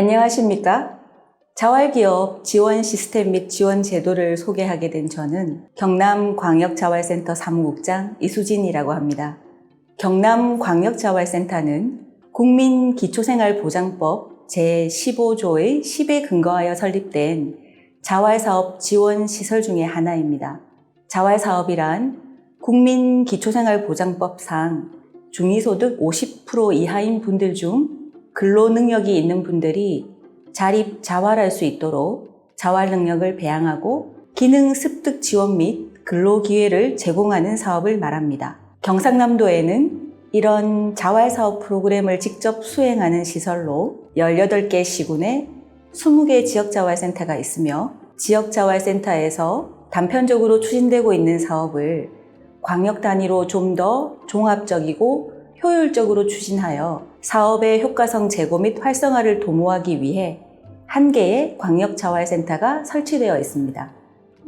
안녕하십니까? 자활기업 지원 시스템 및 지원 제도를 소개하게 된 저는 경남광역자활센터 사무국장 이수진이라고 합니다. 경남광역자활센터는 국민기초생활보장법 제15조의 10에 근거하여 설립된 자활사업 지원 시설 중의 하나입니다. 자활사업이란 국민기초생활보장법상 중위소득 50% 이하인 분들 중 근로 능력이 있는 분들이 자립 자활할 수 있도록 자활 능력을 배양하고 기능 습득 지원 및 근로 기회를 제공하는 사업을 말합니다. 경상남도에는 이런 자활 사업 프로그램을 직접 수행하는 시설로 18개 시군에 20개 지역 자활센터가 있으며 지역 자활센터에서 단편적으로 추진되고 있는 사업을 광역 단위로 좀 더 종합적이고 효율적으로 추진하여 사업의 효과성 제고 및 활성화를 도모하기 위해 한 개의 광역자활센터가 설치되어 있습니다.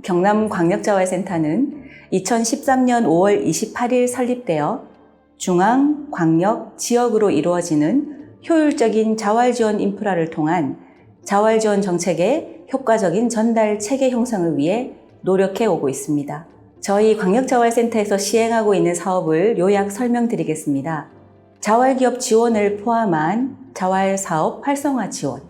경남광역자활센터는 2013년 5월 28일 설립되어 중앙, 광역, 지역으로 이루어지는 효율적인 자활 지원 인프라를 통한 자활 지원 정책의 효과적인 전달 체계 형성을 위해 노력해 오고 있습니다. 저희 광역자활센터에서 시행하고 있는 사업을 요약 설명드리겠습니다. 자활기업 지원을 포함한 자활사업 활성화 지원,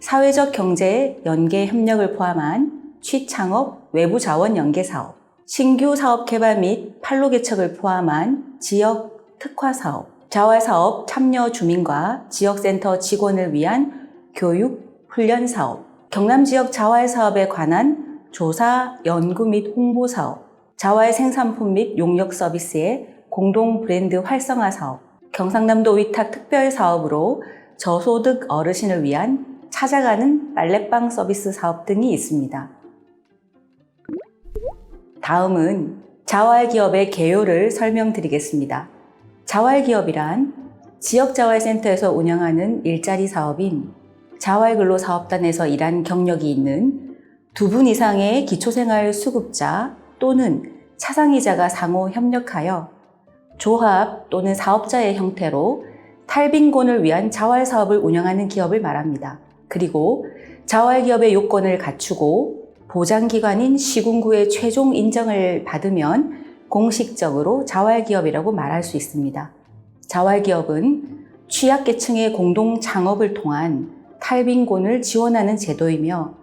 사회적 경제 연계 협력을 포함한 취창업 외부 자원 연계 사업, 신규 사업 개발 및 판로 개척을 포함한 지역 특화 사업, 자활사업 참여 주민과 지역센터 직원을 위한 교육, 훈련 사업, 경남 지역 자활사업에 관한 조사, 연구 및 홍보 사업, 자활 생산품 및 용역 서비스의 공동 브랜드 활성화 사업, 경상남도 위탁 특별 사업으로 저소득 어르신을 위한 찾아가는 빨래방 서비스 사업 등이 있습니다. 다음은 자활기업의 개요를 설명드리겠습니다. 자활기업이란 지역자활센터에서 운영하는 일자리 사업인 자활근로사업단에서 일한 경력이 있는 두 분 이상의 기초생활 수급자 또는 차상이자가 상호 협력하여 조합 또는 사업자의 형태로 탈빈곤을 위한 자활 사업을 운영하는 기업을 말합니다. 그리고 자활 기업의 요건을 갖추고 보장기관인 시군구의 최종 인정을 받으면 공식적으로 자활 기업이라고 말할 수 있습니다. 자활 기업은 취약계층의 공동 창업을 통한 탈빈곤을 지원하는 제도이며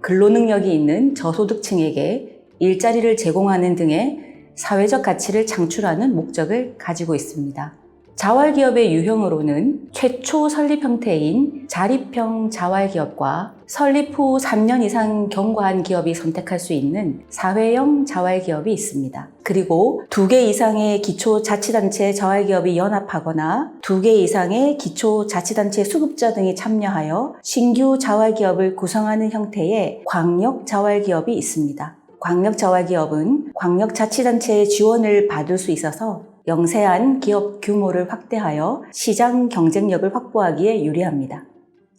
근로능력이 있는 저소득층에게 일자리를 제공하는 등의 사회적 가치를 창출하는 목적을 가지고 있습니다. 자활기업의 유형으로는 최초 설립 형태인 자립형 자활기업과 설립 후 3년 이상 경과한 기업이 선택할 수 있는 사회형 자활기업이 있습니다. 그리고 두 개 이상의 기초자치단체 자활기업이 연합하거나 두 개 이상의 기초자치단체 수급자 등이 참여하여 신규 자활기업을 구성하는 형태의 광역 자활기업이 있습니다. 광역자활기업은 광역자치단체의 지원을 받을 수 있어서 영세한 기업 규모를 확대하여 시장 경쟁력을 확보하기에 유리합니다.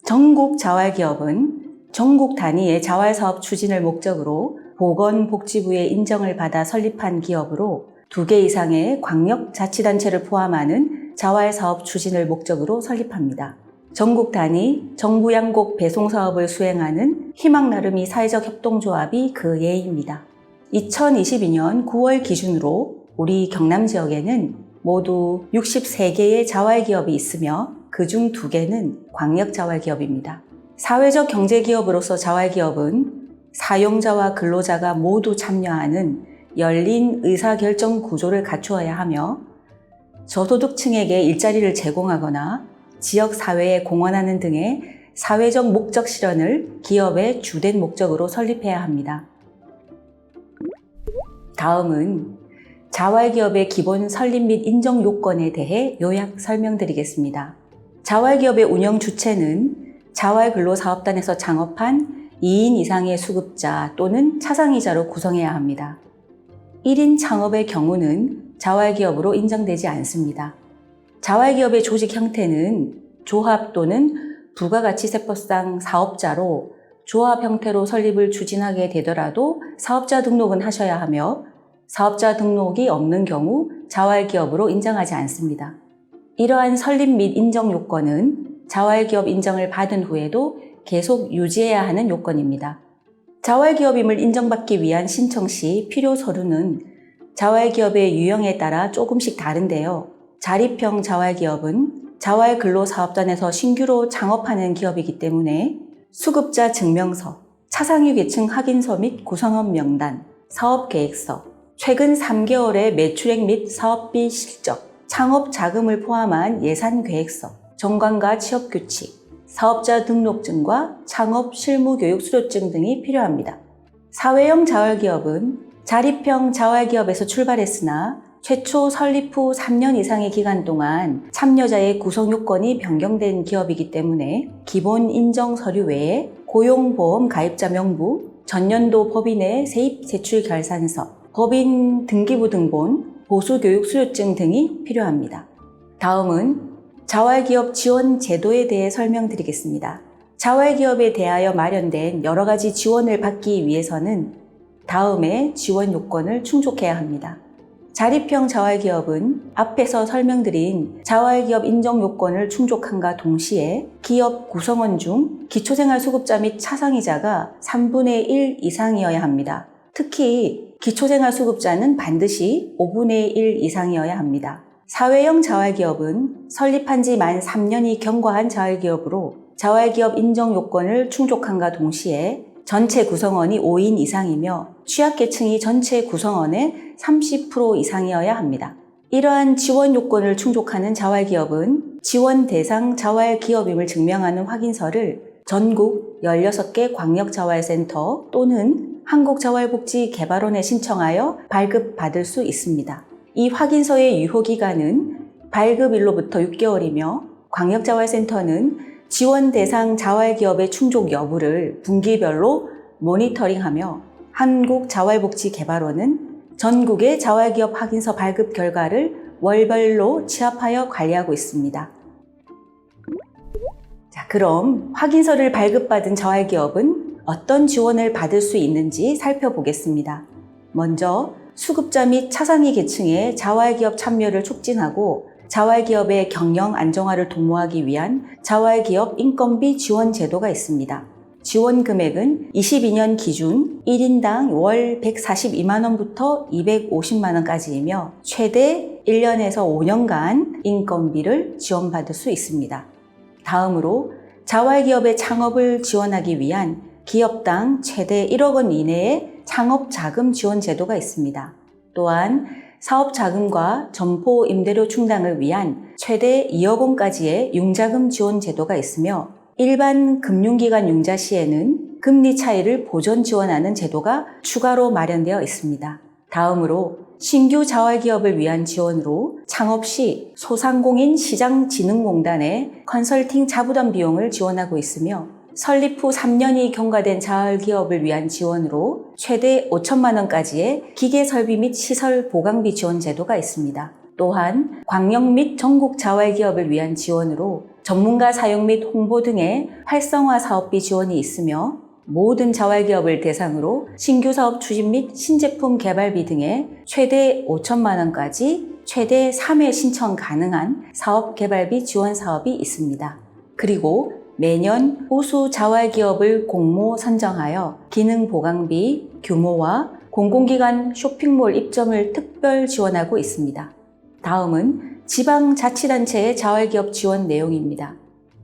전국 자활기업은 전국 단위의 자활사업 추진을 목적으로 보건복지부의 인정을 받아 설립한 기업으로 두 개 이상의 광역자치단체를 포함하는 자활사업 추진을 목적으로 설립합니다. 전국 단위 정부 양곡 배송 사업을 수행하는 희망 나름이 사회적 협동조합이 그 예입니다. 2022년 9월 기준으로 우리 경남 지역에는 모두 63개의 자활기업이 있으며 그중 2개는 광역자활기업입니다. 사회적 경제기업으로서 자활기업은 사용자와 근로자가 모두 참여하는 열린 의사결정 구조를 갖추어야 하며 저소득층에게 일자리를 제공하거나 지역 사회에 공헌하는 등의 사회적 목적 실현을 기업의 주된 목적으로 설립해야 합니다. 다음은 자활기업의 기본 설립 및 인정 요건에 대해 요약 설명드리겠습니다. 자활기업의 운영 주체는 자활근로사업단에서 창업한 2인 이상의 수급자 또는 차상이자로 구성해야 합니다. 1인 창업의 경우는 자활기업으로 인정되지 않습니다. 자활기업의 조직 형태는 조합 또는 부가가치 세법상 사업자로 조합 형태로 설립을 추진하게 되더라도 사업자 등록은 하셔야 하며 사업자 등록이 없는 경우 자활기업으로 인정하지 않습니다. 이러한 설립 및 인정 요건은 자활기업 인정을 받은 후에도 계속 유지해야 하는 요건입니다. 자활기업임을 인정받기 위한 신청 시 필요 서류는 자활기업의 유형에 따라 조금씩 다른데요. 자립형 자활기업은 자활 근로 사업단에서 신규로 창업하는 기업이기 때문에 수급자 증명서, 차상위 계층 확인서 및 구성원 명단, 사업 계획서, 최근 3개월의 매출액 및 사업비 실적, 창업 자금을 포함한 예산 계획서, 정관과 취업 규칙, 사업자 등록증과 창업 실무 교육 수료증 등이 필요합니다. 사회형 자활기업은 자립형 자활기업에서 출발했으나 최초 설립 후 3년 이상의 기간 동안 참여자의 구성 요건이 변경된 기업이기 때문에 기본 인정 서류 외에 고용보험 가입자 명부, 전년도 법인의 세입 세출 결산서, 법인 등기부 등본, 보수교육 수료증 등이 필요합니다. 다음은 자활기업 지원 제도에 대해 설명드리겠습니다. 자활기업에 대하여 마련된 여러 가지 지원을 받기 위해서는 다음의 지원 요건을 충족해야 합니다. 자립형 자활기업은 앞에서 설명드린 자활기업 인정 요건을 충족함과 동시에 기업 구성원 중 기초생활수급자 및 차상이자가 3분의 1 이상이어야 합니다. 특히 기초생활수급자는 반드시 5분의 1 이상이어야 합니다. 사회형 자활기업은 설립한 지 만 3년이 경과한 자활기업으로 자활기업 인정 요건을 충족함과 동시에 전체 구성원이 5인 이상이며 취약계층이 전체 구성원의 30% 이상이어야 합니다. 이러한 지원 요건을 충족하는 자활기업은 지원 대상 자활기업임을 증명하는 확인서를 전국 16개 광역자활센터 또는 한국자활복지개발원에 신청하여 발급받을 수 있습니다. 이 확인서의 유효기간은 발급일로부터 6개월이며 광역자활센터는 지원 대상 자활기업의 충족 여부를 분기별로 모니터링하며 한국자활복지개발원은 전국의 자활기업 확인서 발급 결과를 월별로 취합하여 관리하고 있습니다. 자, 그럼 확인서를 발급받은 자활기업은 어떤 지원을 받을 수 있는지 살펴보겠습니다. 먼저 수급자 및 차상위 계층의 자활기업 참여를 촉진하고 자활기업의 경영 안정화를 도모하기 위한 자활기업 인건비 지원 제도가 있습니다. 지원 금액은 22년 기준 1인당 월 142만원부터 250만원까지이며 최대 1년에서 5년간 인건비를 지원받을 수 있습니다. 다음으로 자활기업의 창업을 지원하기 위한 기업당 최대 1억 원 이내의 창업 자금 지원 제도가 있습니다. 또한 사업 자금과 점포 임대료 충당을 위한 최대 2억 원까지의 융자금 지원 제도가 있으며 일반 금융기관 융자 시에는 금리 차이를 보전 지원하는 제도가 추가로 마련되어 있습니다. 다음으로 신규 자활기업을 위한 지원으로 창업 시 소상공인 시장진흥공단의 컨설팅 자부담 비용을 지원하고 있으며 설립 후 3년이 경과된 자활기업을 위한 지원으로 최대 5천만 원까지의 기계 설비 및 시설 보강비 지원 제도가 있습니다. 또한 광역 및 전국 자활기업을 위한 지원으로 전문가 사용 및 홍보 등의 활성화 사업비 지원이 있으며 모든 자활기업을 대상으로 신규 사업 추진 및 신제품 개발비 등의 최대 5천만 원까지 최대 3회 신청 가능한 사업 개발비 지원 사업이 있습니다. 그리고 매년 우수 자활기업을 공모 선정하여 기능 보강비, 규모와 공공기관 쇼핑몰 입점을 특별 지원하고 있습니다. 다음은 지방자치단체의 자활기업 지원 내용입니다.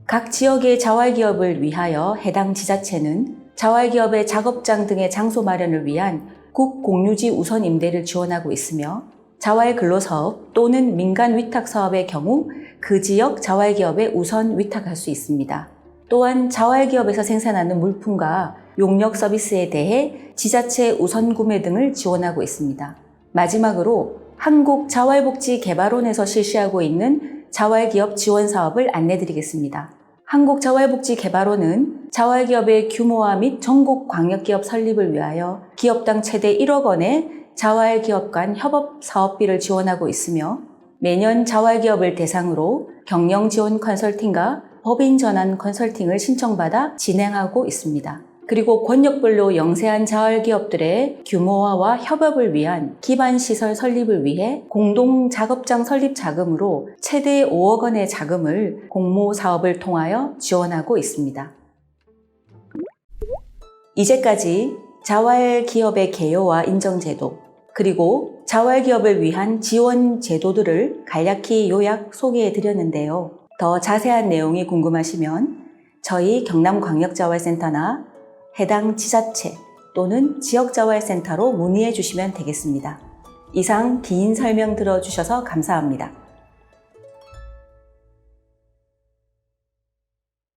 각 지역의 자활기업을 위하여 해당 지자체는 자활기업의 작업장 등의 장소 마련을 위한 국공유지 우선 임대를 지원하고 있으며 자활 근로사업 또는 민간 위탁 사업의 경우 그 지역 자활기업에 우선 위탁할 수 있습니다. 또한 자활기업에서 생산하는 물품과 용역 서비스에 대해 지자체 우선 구매 등을 지원하고 있습니다. 마지막으로 한국자활복지개발원에서 실시하고 있는 자활기업 지원 사업을 안내드리겠습니다. 한국자활복지개발원은 자활기업의 규모화 및 전국 광역기업 설립을 위하여 기업당 최대 1억 원의 자활기업 간 협업 사업비를 지원하고 있으며 매년 자활기업을 대상으로 경영 지원 컨설팅과 법인 전환 컨설팅을 신청받아 진행하고 있습니다. 그리고 권역별로 영세한 자활기업들의 규모화와 협업을 위한 기반 시설 설립을 위해 공동 작업장 설립 자금으로 최대 5억 원의 자금을 공모 사업을 통하여 지원하고 있습니다. 이제까지 자활기업의 개요와 인정제도, 그리고 자활기업을 위한 지원 제도들을 간략히 요약 소개해 드렸는데요. 더 자세한 내용이 궁금하시면 저희 경남광역자활센터나 해당 지자체 또는 지역자활센터로 문의해 주시면 되겠습니다. 이상 긴 설명 들어주셔서 감사합니다.